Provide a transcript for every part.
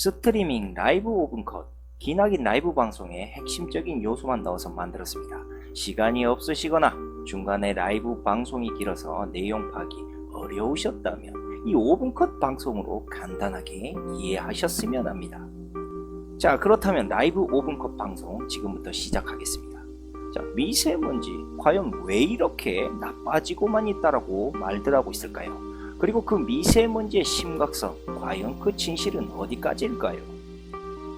스트리밍 라이브 오븐 컷 기나긴 라이브 방송의 핵심적인 요소만 넣어서 만들었습니다. 시간이 없으시거나 중간에 라이브 방송이 길어서 내용 파악이 어려우셨다면 이 5분 컷 방송으로 간단하게 이해하셨으면 합니다. 자 그렇다면 라이브 5분 컷 방송 지금부터 시작하겠습니다. 자 미세먼지 과연 왜 이렇게 나빠지고만 있다라고 말들 하고 있을까요? 그리고 그 미세먼지의 심각성 과연 그 진실은 어디까지일까요?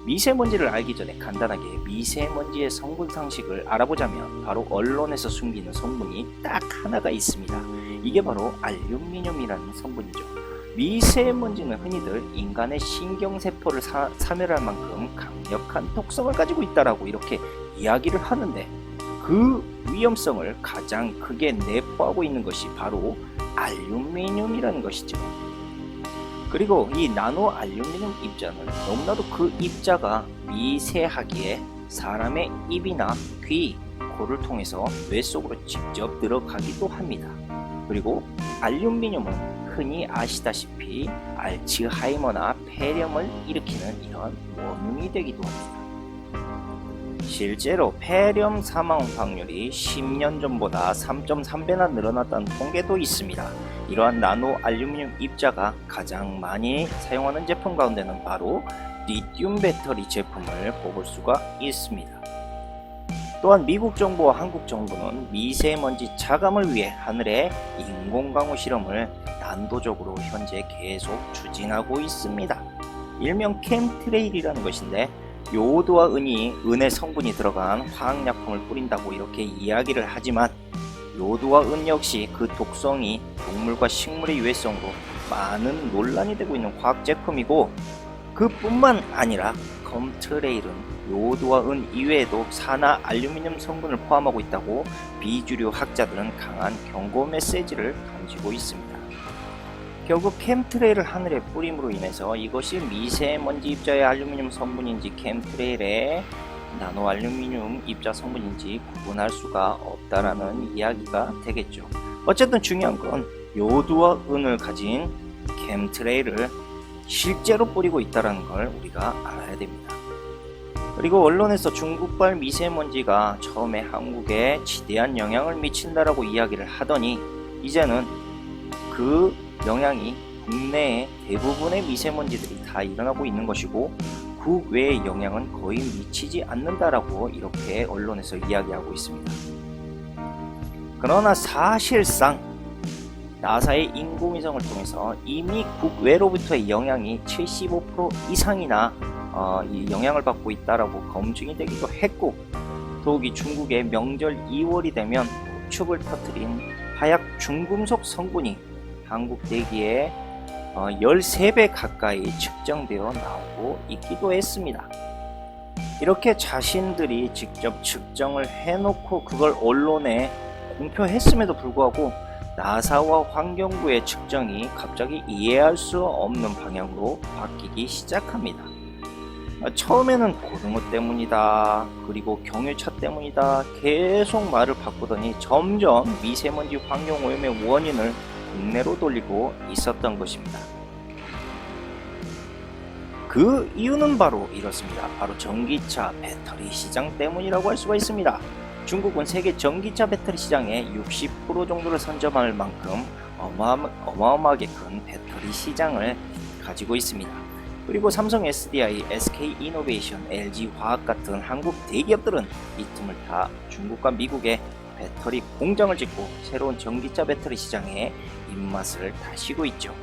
미세먼지를 알기 전에 간단하게 미세먼지의 성분 상식을 알아보자면 바로 언론에서 숨기는 성분이 딱 하나가 있습니다. 이게 바로 알루미늄이라는 성분이죠. 미세먼지는 흔히들 인간의 신경세포를 사, 사멸할 만큼 강력한 독성을 가지고 있다라고 이렇게 이야기를 하는데 그 위험성을 가장 크게 내포하고 있는 것이 바로 알루미늄이라는 것이죠. 그리고 이 나노 알루미늄 입자는 너무나도 그 입자가 미세하기에 사람의 입이나 귀, 코를 통해서 뇌 속으로 직접 들어가기도 합니다. 그리고 알루미늄은 흔히 아시다시피 알츠하이머나 폐렴을 일으키는 이런 원흉이 되기도 합니다. 실제로 폐렴 사망 확률이 10년 전보다 3.3배나 늘어났다는 통계도 있습니다. 이러한 나노 알루미늄 입자가 가장 많이 사용하는 제품 가운데는 바로 리튬 배터리 제품을 뽑을 수가 있습니다. 또한 미국 정부와 한국 정부는 미세먼지 차감을 위해 하늘에 인공 강우 실험을 난도적으로 현재 계속 추진하고 있습니다. 일명 캠트레일이라는 것인데 요오드와 은이 은의 성분이 들어간 화학약품을 뿌린다고 이렇게 이야기를 하지만 요오드와 은 역시 그 독성이 동물과 식물의 유해성으로 많은 논란이 되고 있는 화학 제품이고 그뿐만 아니라 검트레일은 요오드와 은 이외에도 산화 알루미늄 성분을 포함하고 있다고 비주류 학자들은 강한 경고 메시지를 던지고 있습니다. 결국 캠트레일을 하늘에 뿌림으로 인해서 이것이 미세먼지 입자의 알루미늄 성분인지 캠트레일의 나노 알루미늄 입자 성분인지 구분할 수가 없다라는 이야기가 되겠죠. 어쨌든 중요한 건 요두와 은을 가진 캠트레일을 실제로 뿌리고 있다는 걸 우리가 알아야 됩니다. 그리고 언론에서 중국발 미세먼지가 처음에 한국에 지대한 영향을 미친다라고 이야기를 하더니 이제는 그 영향이 국내의 대부분의 미세먼지들이 다 일어나고 있는 것이고 국외의 영향은 거의 미치지 않는다라고 이렇게 언론에서 이야기하고 있습니다. 그러나 사실상 나사의 인공위성을 통해서 이미 국외로부터의 영향이 75% 이상이나 어, 이 영향을 받고 있다라고 검증이 되기도 했고 더욱이 중국의 명절 2월이 되면 축을 터뜨린 하약 중금속 성분이 한국 대기에 어, 13배 가까이 측정되어 나오고 있기도 했습니다. 이렇게 자신들이 직접 측정을 해놓고 그걸 언론에 공표했음에도 불구하고 나사와 환경부의 측정이 갑자기 이해할 수 없는 방향으로 바뀌기 시작합니다. 어, 처음에는 고등어 때문이다, 그리고 경유차 때문이다, 계속 말을 바꾸더니 점점 미세먼지 환경오염의 원인을 국내로 돌리고 있었던 것입니다. 그 이유는 바로 이렇습니다. 바로 전기차 배터리 시장 때문이라고 할 수가 있습니다. 중국은 세계 전기차 배터리 시장의 60% 정도를 선점할 만큼 어마어마, 어마어마하게 큰 배터리 시장을 가지고 있습니다. 그리고 삼성 SDI, SK 이노베이션, LG 화학 같은 한국 대기업들은 이 틈을 타 중국과 미국에 배터리 공장을 짓고 새로운 전기차 배터리 시장에 입맛을 다시고 있죠.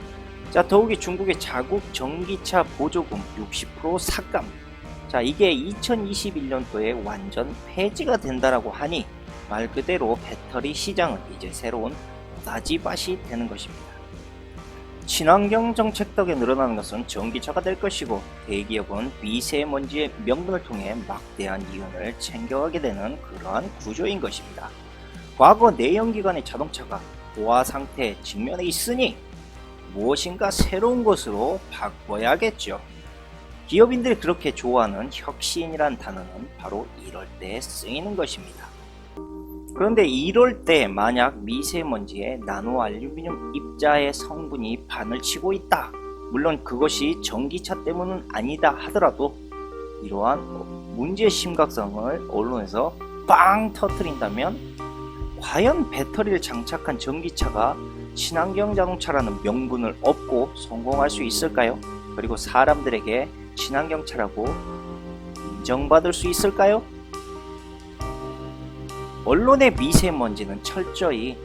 자, 더욱이 중국의 자국 전기차 보조금 60% 삭감. 자, 이게 2021년도에 완전 폐지가 된다라고 하니 말 그대로 배터리 시장은 이제 새로운 나지밭이 되는 것입니다. 친환경 정책 덕에 늘어나는 것은 전기차가 될 것이고 대기업은 미세먼지의 명분을 통해 막대한 이윤을 챙겨가게 되는 그러한 구조인 것입니다. 과거 내연기관의 자동차가 고화 상태에 직면해 있으니 무엇인가 새로운 것으로 바꿔야겠죠. 기업인들이 그렇게 좋아하는 혁신이란 단어는 바로 이럴 때 쓰이는 것입니다. 그런데 이럴 때 만약 미세먼지에 나노 알루미늄 입자의 성분이 반을 치고 있다. 물론 그것이 전기차 때문은 아니다 하더라도 이러한 문제의 심각성을 언론에서 빵 터트린다면 과연 배터리를 장착한 전기차가 친환경 자동차라는 명분을 얻고 성공할 수 있을까요? 그리고 사람들에게 친환경 차라고 인정받을 수 있을까요? 언론의 미세먼지는 철저히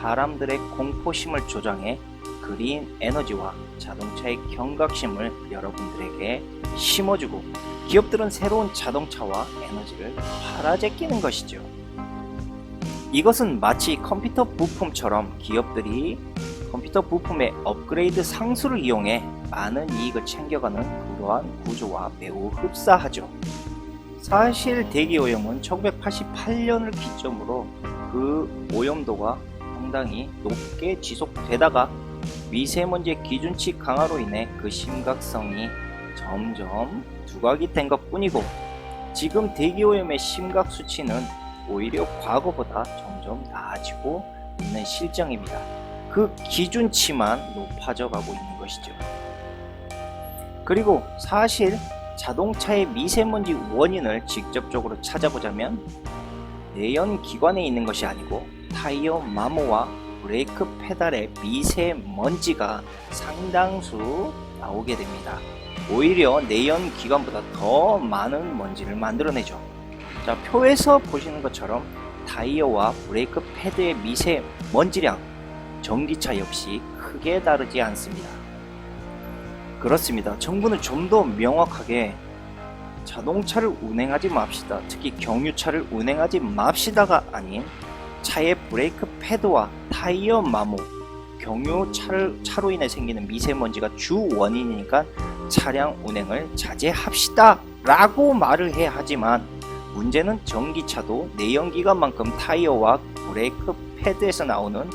사람들의 공포심을 조장해 그린 에너지와 자동차의 경각심을 여러분들에게 심어주고 기업들은 새로운 자동차와 에너지를 팔아 제끼는 것이죠. 이것은 마치 컴퓨터 부품처럼 기업들이 컴퓨터 부품의 업그레이드 상수를 이용해 많은 이익을 챙겨가는 그러한 구조와 매우 흡사하죠. 사실 대기 오염은 1988년을 기점으로 그 오염도가 상당히 높게 지속되다가 미세먼지의 기준치 강화로 인해 그 심각성이 점점 두각이 된 것 뿐이고 지금 대기오염의 심각 수치는 오히려 과거보다 점점 나아지고 있는 실정입니다. 그 기준치만 높아져 가고 있는 것이죠. 그리고 사실 자동차의 미세먼지 원인을 직접적으로 찾아보자면 내연 기관에 있는 것이 아니고 타이어 마모와 브레이크 페달의 미세먼지가 상당수 나오게 됩니다. 오히려 내연 기관보다 더 많은 먼지를 만들어내죠. 자, 표에서 보시는 것처럼 타이어와 브레이크 패드의 미세 먼지량, 전기차 역시 크게 다르지 않습니다. 그렇습니다. 정부는 좀 더 명확하게 자동차를 운행하지 맙시다. 특히 경유차를 운행하지 맙시다가 아닌 차의 브레이크 패드와 타이어 마모, 경유 차를 차로 인해 생기는 미세먼지가 주 원인이니까 차량 운행을 자제합시다 라고 말을 해야 하지만 문제는 전기차도 내연기관만큼 타이어와 브레이크 패드에서 나오는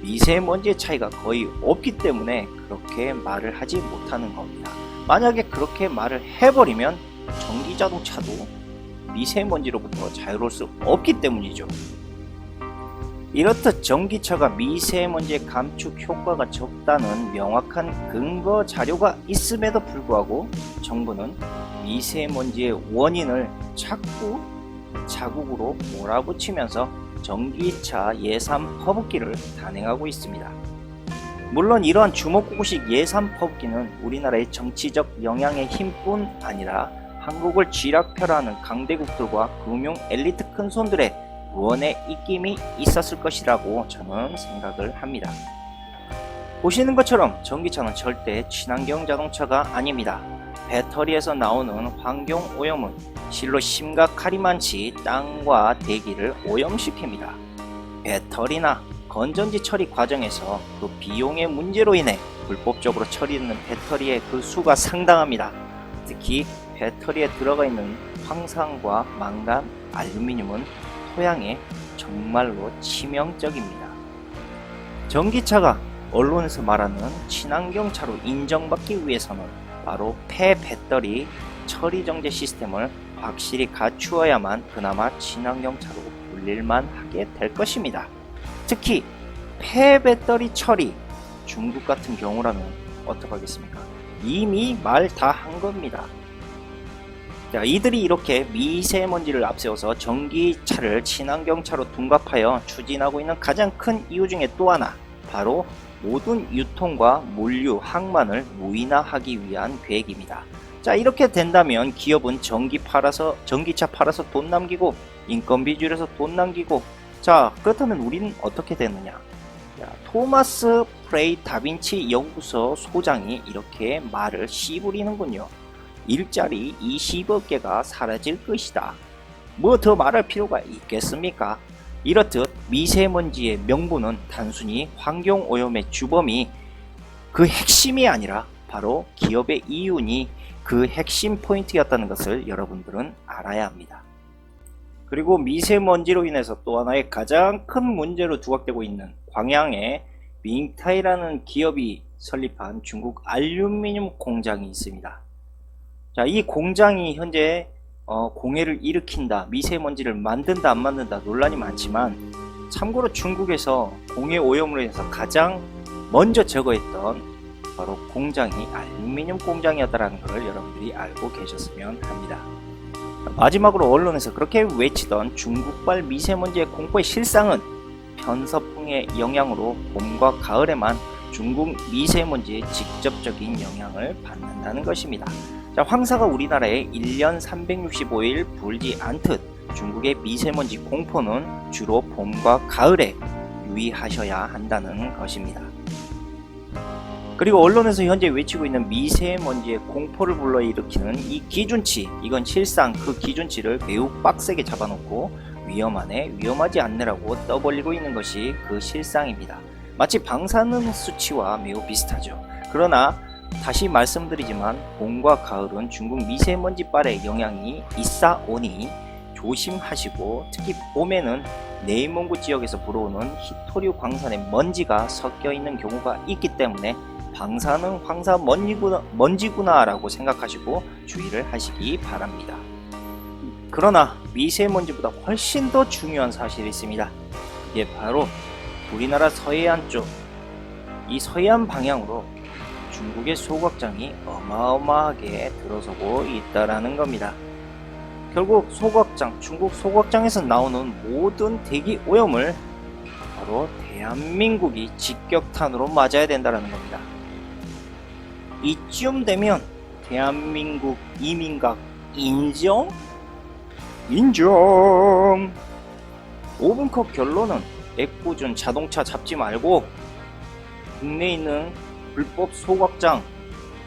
미세먼지의 차이가 거의 없기 때문에 그렇게 말을 하지 못하는 겁니다. 만약에 그렇게 말을 해버리면 전기 자동차도 미세먼지로부터 자유로울 수 없기 때문이죠. 이렇듯 전기차가 미세먼지의 감축 효과가 적다는 명확한 근거 자료가 있음에도 불구하고 정부는 미세먼지의 원인을 자꾸 자국으로 몰아붙이면서 전기차 예산 퍼붓기를 단행하고 있습니다. 물론 이러한 주먹구구식 예산 퍼붓기는 우리나라의 정치적 영향의 힘뿐 아니라 한국을 쥐락펴라하는 강대국들과 금융 엘리트 큰손들의 무언의 입김이 있었을 것이라고 저는 생각을 합니다. 보시는 것처럼 전기차는 절대 친환경 자동차가 아닙니다. 배터리에서 나오는 환경 오염은 실로 심각하리만치 땅과 대기를 오염시킵니다. 배터리나 건전지 처리 과정에서 그 비용의 문제로 인해 불법적으로 처리되는 배터리의 그 수가 상당합니다. 특히 배터리에 들어가 있는 황산과 망간, 알루미늄은 토양에 정말로 치명적입니다. 전기차가 언론에서 말하는 친환경차로 인정받기 위해서는 바로 폐 배터리 처리 정제 시스템을 확실히 갖추어야만 그나마 친환경 차로 불릴만 하게 될 것입니다. 특히 폐 배터리 처리 중국 같은 경우라면 어떡하겠습니까? 이미 말 다 한 겁니다. 자, 이들이 이렇게 미세먼지를 앞세워서 전기차를 친환경차로 둔갑하여 추진하고 있는 가장 큰 이유 중에 또 하나 바로 모든 유통과 물류, 항만을 무인화하기 위한 계획입니다. 자 이렇게 된다면 기업은 전기 팔아서 전기차 팔아서 돈 남기고 인건비 줄여서 돈 남기고 자 그렇다면 우리는 어떻게 되느냐? 자, 토마스 프레이 다빈치 연구소 소장이 이렇게 말을 씨부리는군요. 일자리 20억 개가 사라질 것이다. 뭐 더 말할 필요가 있겠습니까? 이렇듯 미세먼지의 명분은 단순히 환경오염의 주범이 그 핵심이 아니라 바로 기업의 이윤이 그 핵심 포인트였다는 것을 여러분들은 알아야 합니다. 그리고 미세먼지로 인해서 또 하나의 가장 큰 문제로 두각되고 있는 광양에 밍타이라는 기업이 설립한 중국 알루미늄 공장이 있습니다. 자, 이 공장이 현재 어, 공해를 일으킨다, 미세먼지를 만든다, 안 만든다 논란이 많지만 참고로 중국에서 공해 오염으로 인해서 가장 먼저 제거했던 바로 공장이 알루미늄 공장이었다는 것을 여러분들이 알고 계셨으면 합니다. 마지막으로 언론에서 그렇게 외치던 중국발 미세먼지의 공포의 실상은 편서풍의 영향으로 봄과 가을에만 중국 미세먼지의 직접적인 영향을 받는다는 것입니다. 자, 황사가 우리나라에 1년 365일 불지 않듯 중국의 미세먼지 공포는 주로 봄과 가을에 유의하셔야 한다는 것입니다. 그리고 언론에서 현재 외치고 있는 미세먼지의 공포를 불러일으키는 이 기준치, 이건 실상 그 기준치를 매우 빡세게 잡아놓고 위험하네, 위험하지 않네라고 떠벌리고 있는 것이 그 실상입니다. 마치 방사능 수치와 매우 비슷하죠. 그러나 다시 말씀드리지만 봄과 가을은 중국 미세먼지 빨의 영향이 있사오니 조심하시고 특히 봄에는 내이몽구 지역에서 불어오는 히토류 광산의 먼지가 섞여 있는 경우가 있기 때문에 방사능 황사 먼지구나, 먼지구나라고 생각하시고 주의를 하시기 바랍니다. 그러나 미세먼지보다 훨씬 더 중요한 사실이 있습니다. 이게 바로 우리나라 서해안 쪽, 이 서해안 방향으로 중국의 소각장이 어마어마하게 들어서고 있다라는 겁니다. 결국 소각장, 중국 소각장에서 나오는 모든 대기 오염을 바로 대한민국이 직격탄으로 맞아야 된다는 겁니다. 이쯤 되면 대한민국 이민각 인정? 인정! 5분컵 결론은 애꿎은 자동차 잡지 말고 국내에 있는 불법 소각장,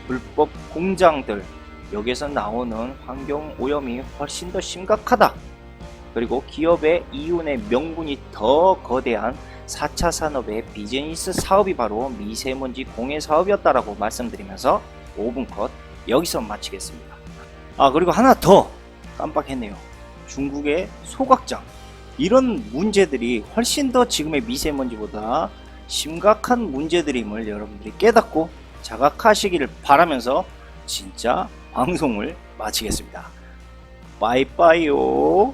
불법 공장들 여기서 나오는 환경 오염이 훨씬 더 심각하다. 그리고 기업의 이윤의 명분이 더 거대한 4차 산업의 비즈니스 사업이 바로 미세먼지 공해 사업이었다라고 말씀드리면서 5분 컷 여기서 마치겠습니다. 아 그리고 하나 더 깜빡했네요. 중국의 소각장 이런 문제들이 훨씬 더 지금의 미세먼지보다 심각한 문제들임을 여러분들이 깨닫고 자각하시기를 바라면서 진짜 방송을 마치겠습니다. 빠이빠이요.